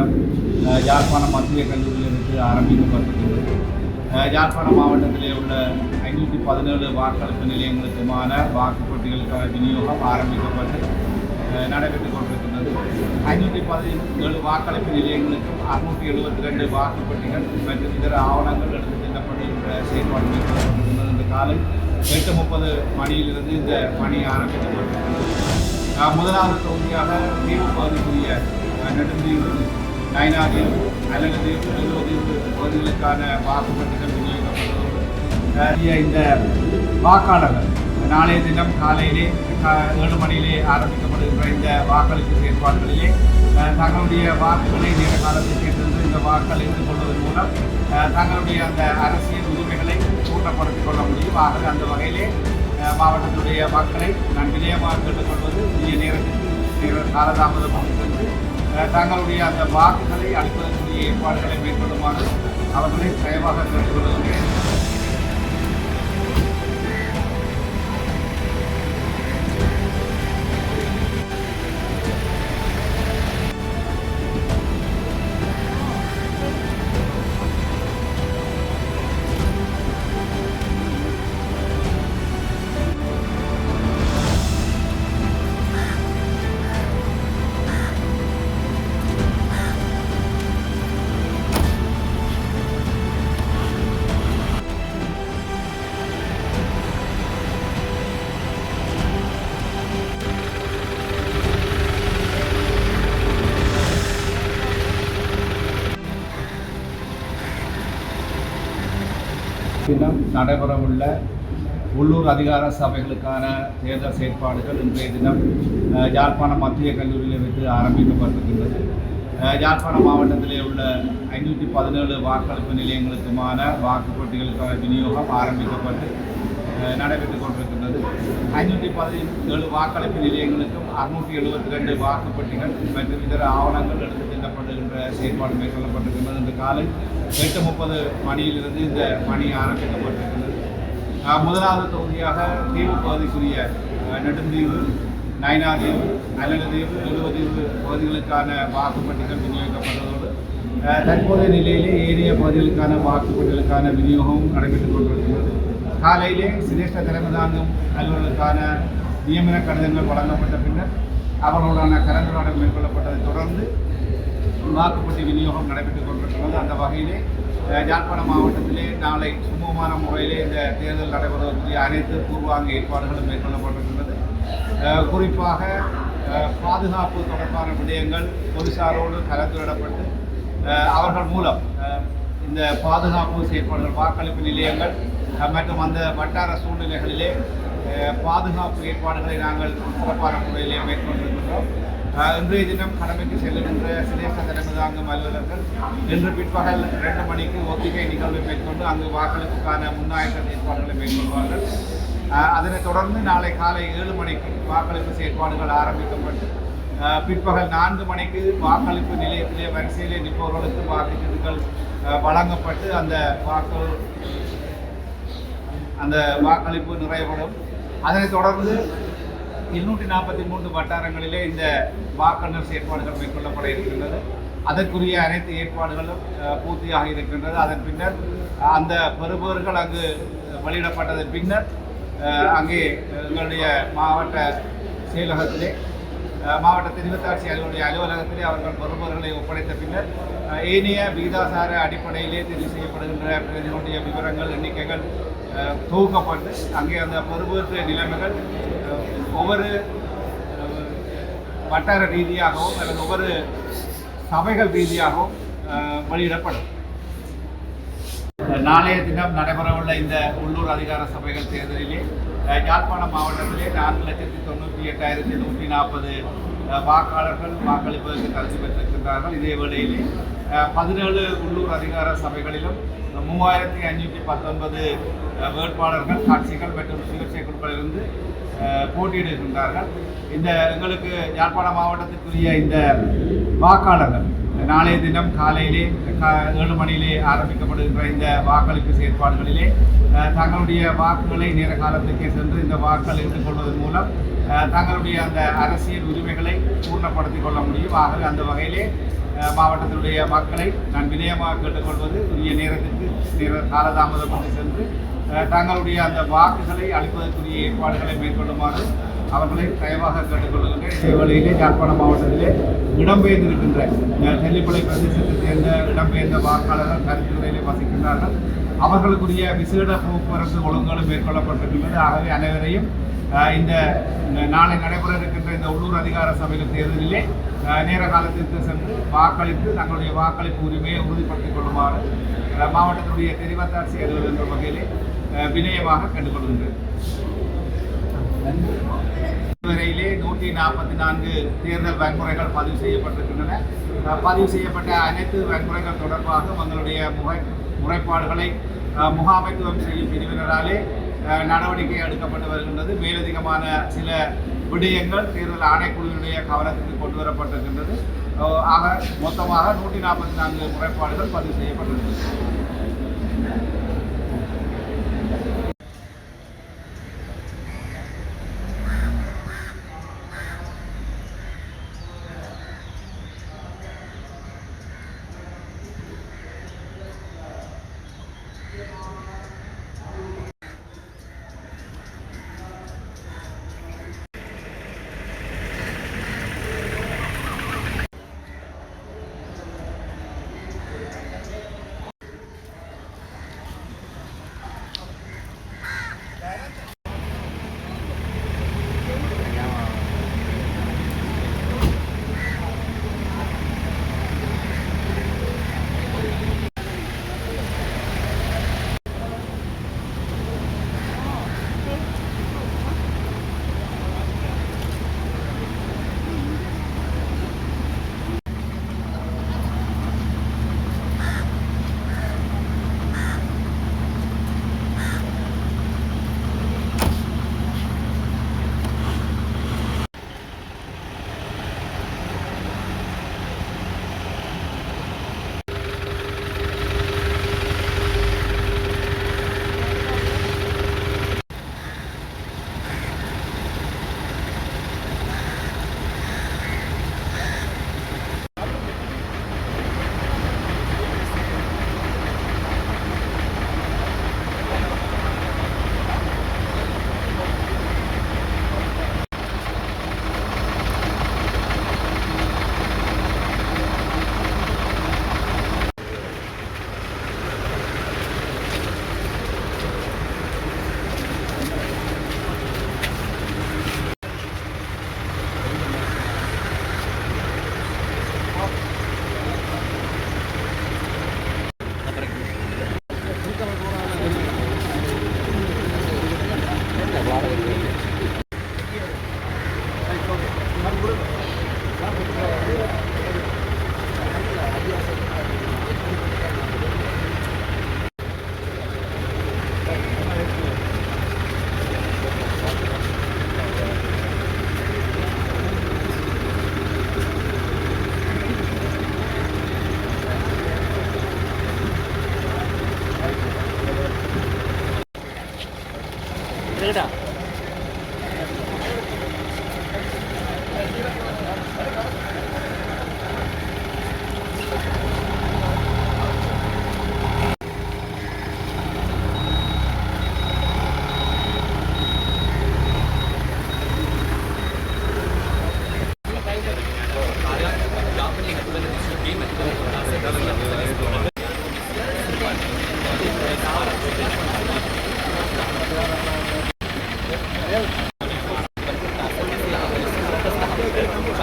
தினம் யாழ்ப்பாணம் மத்திய கல்லூரியிலிருந்து ஆரம்பிக்கப்பட்டுள்ளது யாழ்ப்பாணம் மாவட்டத்திலே உள்ள ஐநூற்றி பதினேழு வாக்களிப்பு நிலையங்களுக்குமான வாக்குப்பட்டிகளுக்கான விநியோகம் ஆரம்பிக்கப்பட்டு நடைபெற்றுக் கொண்டிருக்கின்றது. ஐநூற்றி பதினேழு வாக்களிப்பு நிலையங்களுக்கும் அறுநூற்றி எழுபத்தி ரெண்டு வாக்குப்பட்டிகள் மற்றும் இதர ஆவணங்கள் எடுத்து செல்லப்படுகின்ற செயல்பாடு மேற்கொள்ளப்பட்டிருந்தது இந்த காலை எட்டு முப்பது மணியிலிருந்து இந்த பணி ஆரம்பிக்கப்பட்டிருக்கிறது முதலாவது தொகுதியாக தீவு பகுதிக்குரிய நெடுந்தீவு நயனாதீவு அல்லது எழுபது பகுதிகளுக்கான வாக்குப்பட்டிகள் விநியோகிக்கப்பட்டதோடு இந்த வாக்காளர்கள் நாளைய தினம் காலையிலே ஏழு மணியிலே ஆரம்பிக்கப்படுகின்ற இந்த வாக்களிப்பு செயற்பாடுகளிலே தங்களுடைய வாக்குகளை நேர காலத்தில் கேட்டிருந்து இந்த வாக்களித்துக் கொள்வதன் மூலம் தங்களுடைய அந்த அரசியல் உரிமைகளை கூட்டப்படுத்திக் கொள்ள முடியும். ஆகவே அந்த வகையிலே மாவட்டத்துடைய மக்களை நான் விஜயமாக கேட்டுக்கொள்வது உரிய நேரத்திற்கு நேர காலதாமதமாக சென்று தங்களுடைய அந்த வாக்குகளை அளிப்பதற்குரிய ஏற்பாடுகளை மேற்கொள்ளுமாறு அவர்களை தயவாக கேட்டுக்கொள்கிறேன். நடைபெறவுள்ள உள்ளூர் அதிகார சபைகளுக்கான தேர்தல் செயற்பாடுகள் இன்றைய தினம் அஹ், யாழ்ப்பாணம் மத்திய கல்லூரியில் வைத்து ஆரம்பிக்கப்பட்டிருக்கின்றது. அஹ், யாழ்ப்பாணம் மாவட்டத்திலே உள்ள ஐநூற்றி பதினேழு வாக்களிப்பு நிலையங்களுக்குமான வாக்குப்பட்டிகளுக்கான விநியோகம் ஆரம்பிக்கப்பட்டு நடைபெற்றுக் கொண்டிருக்கிறது கொண்டிருக்கின்றது ஐநூற்றி பதினேழு வாக்களிப்பு நிலையங்களுக்கும் அறுநூற்றி எழுபத்தி ரெண்டு வாக்குப்பட்டிகள் மற்றும் இதர ஆவணங்கள் எடுத்து செல்லப்படுகின்ற செயற்பாடு மேற்கொள்ளப்பட்டிருக்கின்றது இன்று காலை எட்டு முப்பது மணியிலிருந்து இந்த பணி ஆரம்பிக்கப்பட்டிருக்கிறது. முதலாவது தொகுதியாக தீவு பகுதிக்குரிய அஹ், நெடுந்தீவு நயனாதீவு நல்லதீவு எழுபதீவு பகுதிகளுக்கான வாக்குப்பட்டிகள் விநியோகிக்கப்பட்டதோடு தற்போதைய நிலையிலே ஏனைய பகுதிகளுக்கான வாக்குப்பட்டிகளுக்கான விநியோகமும் நடைபெற்றுக் கொண்டிருக்கிறது. காலையிலே சிரேஷ்ட தலைமை தாங்கும் அலுவலர்களுக்கான நியமன கடிதங்கள் வழங்கப்பட்ட பின்னர் அவர்களுடான கலந்துரையாடல் மேற்கொள்ளப்பட்டதை தொடர்ந்து வாக்குப்பட்டி விநியோகம் நடைபெற்றுக் கொண்டிருக்கிறது. அந்த வகையிலே அஹ், யாழ்ப்பாணம் மாவட்டத்திலே நாளை சுமூகமான முறையிலே இந்த தேர்தல் நடைபெறுவதற்குரிய அனைத்து பூர்வாங்க ஏற்பாடுகளும் மேற்கொள்ளப்பட்டிருக்கிறது. குறிப்பாக பாதுகாப்பு தொடர்பான விடயங்கள் போலீசாரோடு கலந்துரையாடப்பட்டு அவர்கள் மூலம் இந்த பாதுகாப்பு செயற்பாடுகள் வாக்களிப்பு நிலையங்கள் மற்றும் அந்த வட்டார சூழ்நிலைகளிலே பாதுகாப்பு ஏற்பாடுகளை நாங்கள் சிறப்பான முறையிலே மேற்கொண்டிருக்கின்றோம். இன்றைய தினம் கடமைக்கு செல்லுகின்ற சிரேஷ்ட தலைமை தாங்கும் அலுவலர்கள் இன்று பிற்பகல் இரண்டு மணிக்கு ஒத்திகை நிகழ்வை மேற்கொண்டு அங்கு வாக்களிப்புக்கான முன்னாயத்த ஏற்பாடுகளை மேற்கொள்வார்கள். அதனைத் தொடர்ந்து நாளை காலை ஏழு மணிக்கு வாக்களிப்பு செயற்பாடுகள் ஆரம்பிக்கப்பட்டு பிற்பகல் நான்கு மணிக்கு வாக்களிப்பு நிலையத்திலே வரிசையிலே நிற்பவர்களுக்கு வாக்குச்சீட்டுகள் வழங்கப்பட்டு அந்த வாக்கு அந்த வாக்களிப்பு நிறைவுபடும் அதனைத் தொடர்ந்து இருநூற்றி நாற்பத்தி மூன்று வட்டாரங்களிலே இந்த வாக்காளர் செயற்பாடுகள் மேற்கொள்ளப்பட இருக்கின்றது. அதற்குரிய அனைத்து ஏற்பாடுகளும் பூர்த்தியாக இருக்கின்றது. அதன் பின்னர் அந்த பெறுபவர்கள் அங்கு வெளியிடப்பட்டதன் பின்னர் அங்கே எங்களுடைய மாவட்ட செயலகத்திலே மாவட்ட தெரிவத்தாட்சி அலுவலக அலுவலகத்திலே அவர்கள் பெறுபவர்களை ஒப்படைத்த பின்னர் ஏனைய விகிதாசார அடிப்படையிலே தெரிவு செய்யப்படுகின்ற பிரதிகளுடைய விவரங்கள் எண்ணிக்கைகள் தொகுக்கப்பட்டு அங்கே அந்த பெறுபவற்ற நிலைமைகள் ஒவ்வொரு வட்டார ரீதியாகவும் அல்லது ஒவ்வொரு சபைகள் ரீதியாகவும் அஹ், வெளியிடப்படும். நாளைய தினம் நடைபெறவுள்ள இந்த உள்ளூர் அதிகார சபைகள் தேர்தலிலே யாழ்ப்பாணம் மாவட்டத்திலே நான்கு லட்சத்தி தொண்ணூற்றி எட்டாயிரத்தி நூற்றி நாற்பது வாக்காளர்கள் வாக்களிப்பதற்கு தகுதி பெற்றிருக்கின்றார்கள். இதே வேளையிலே பதினேழு உள்ளூர் அதிகார சபைகளிலும் மூவாயிரத்தி ஐநூற்றி பத்தொன்பது வேட்பாளர்கள் கட்சிகள் மற்றும் சுயேட்சை குழுக்களிலிருந்து போட்டியிடுகின்றார்கள் இந்த எங்களுக்கு யாழ்ப்பாண மாவட்டத்திற்குரிய இந்த வாக்காளர்கள் நாளைய தினம் காலையிலே ஏழு மணியிலே ஆரம்பிக்கப்படுகின்ற இந்த வாக்களிப்பு செயற்பாடுகளிலே தங்களுடைய வாக்குகளை நேர காலத்துக்கே சென்று இந்த வாக்கள் எடுத்துக்கொள்வதன் மூலம் தங்களுடைய அந்த அரசியல் உரிமைகளை பூர்ணப்படுத்திக் கொள்ள முடியும். ஆகவே அந்த வகையிலே மாவட்டத்தினுடைய மக்களை நான் வினயமாக கேட்டுக்கொள்வது உரிய நேரத்திற்கு நேர காலதாமதம் கொண்டு சென்று தங்களுடைய அந்த வாக்குகளை அளிப்பதற்குரிய ஏற்பாடுகளை மேற்கொள்ளுமாறு அவர்களை தயவாக கேட்டுக்கொள்கின்றேன் இதே வேளையிலே யாழ்ப்பாணம் மாவட்டத்திலே இடம்பெயர்ந்திருக்கின்ற அஹ், பிரதேசத்தை பிரதேசத்தைச் சேர்ந்த இடம்பெயர்ந்த வாக்காளர்கள் கருத்துறையிலே வசிக்கின்றார்கள். அவர்களுக்குரிய விசேட போக்குவரத்து ஒழுங்குகளும் மேற்கொள்ளப்பட்டிருக்கின்றது. ஆகவே அனைவரையும் இந்த நாளை நடைபெற இருக்கின்ற இந்த உள்ளூர் அதிகார சபைகள் தேர்தலிலே நேர காலத்திற்கு சென்று வாக்களித்து தங்களுடைய வாக்களிப்பு உரிமையை உறுதிப்படுத்திக் கொள்ளுமாறு மாவட்டத்தினுடைய தெரிவத்தாட்சி அலுவலர் என்ற வகையிலே வினயமாக கண்டுகொள்கின்றது இதுவரையிலே நூற்றி நாற்பத்தி நான்கு தேர்தல் வன்முறைகள் பதிவு செய்யப்பட்டிருக்கின்றன. பதிவு செய்யப்பட்ட அனைத்து வன்முறைகள் தொடர்பாக உங்களுடைய முறை முறைப்பாடுகளை முகாமைத்துவம் செய்யும் பிரிவினராலே நடவடிக்கை எடுக்கப்பட்டு வருகின்றது. மேலதிகமான சில விடயங்கள் தேர்தல் ஆணைக்குழுவினுடைய கவனத்துக்கு கொண்டு வரப்பட்டிருக்கின்றது. ஆக மொத்தமாக நூற்றி நாற்பத்தி நான்கு முறைப்பாடுகள் பதிவு செய்யப்பட்டிருக்கின்றன.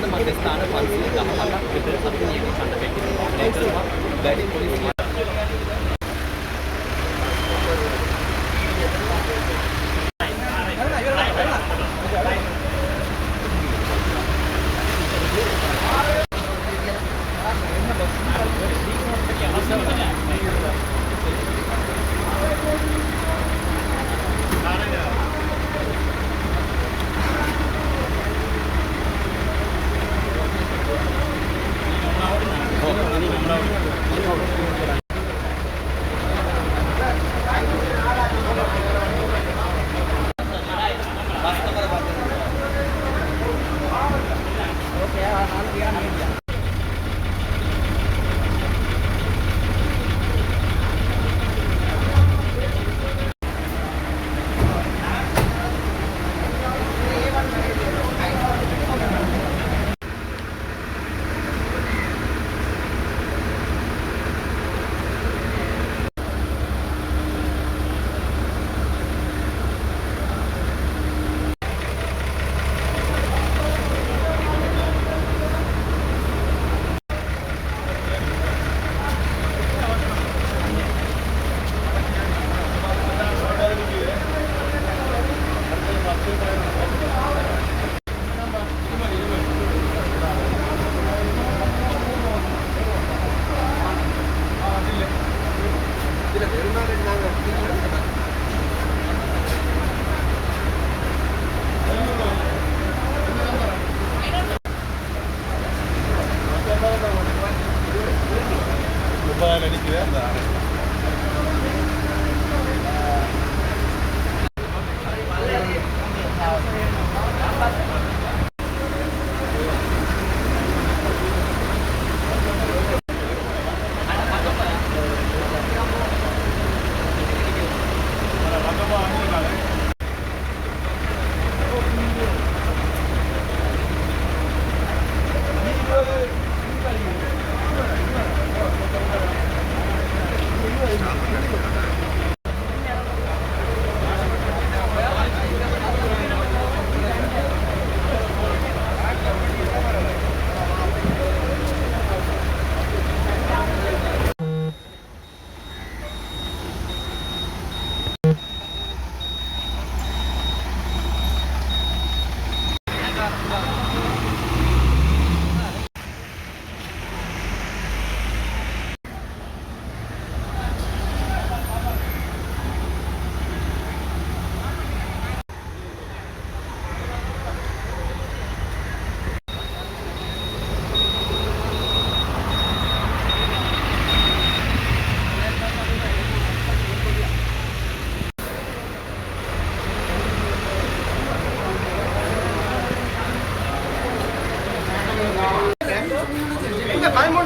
ප්‍රධාන මධ්‍යස්ථාන 518ක් විතර සතු නියම ඡන්ද පැකිරීමක් දැකලා වැඩි පොලිස්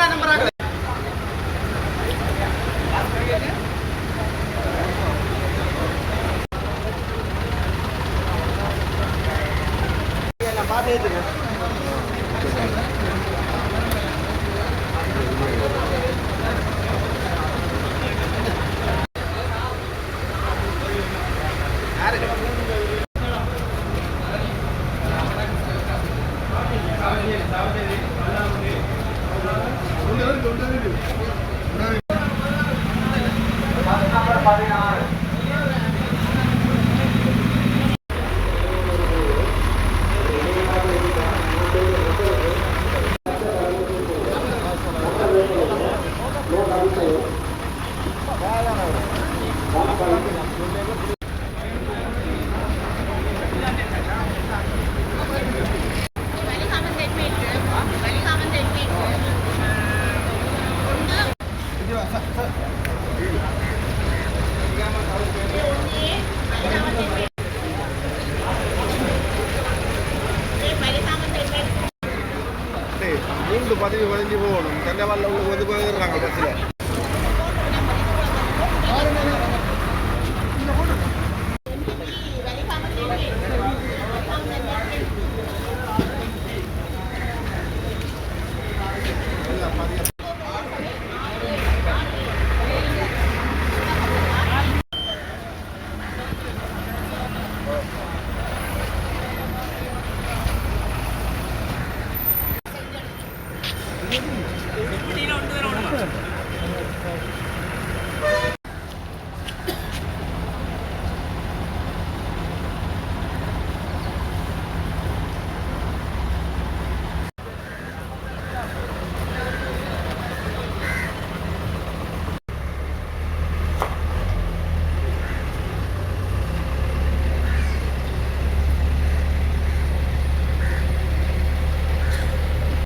ಕನ್ನಡ ನಂಬರ್ ಆಗಲ್ಲ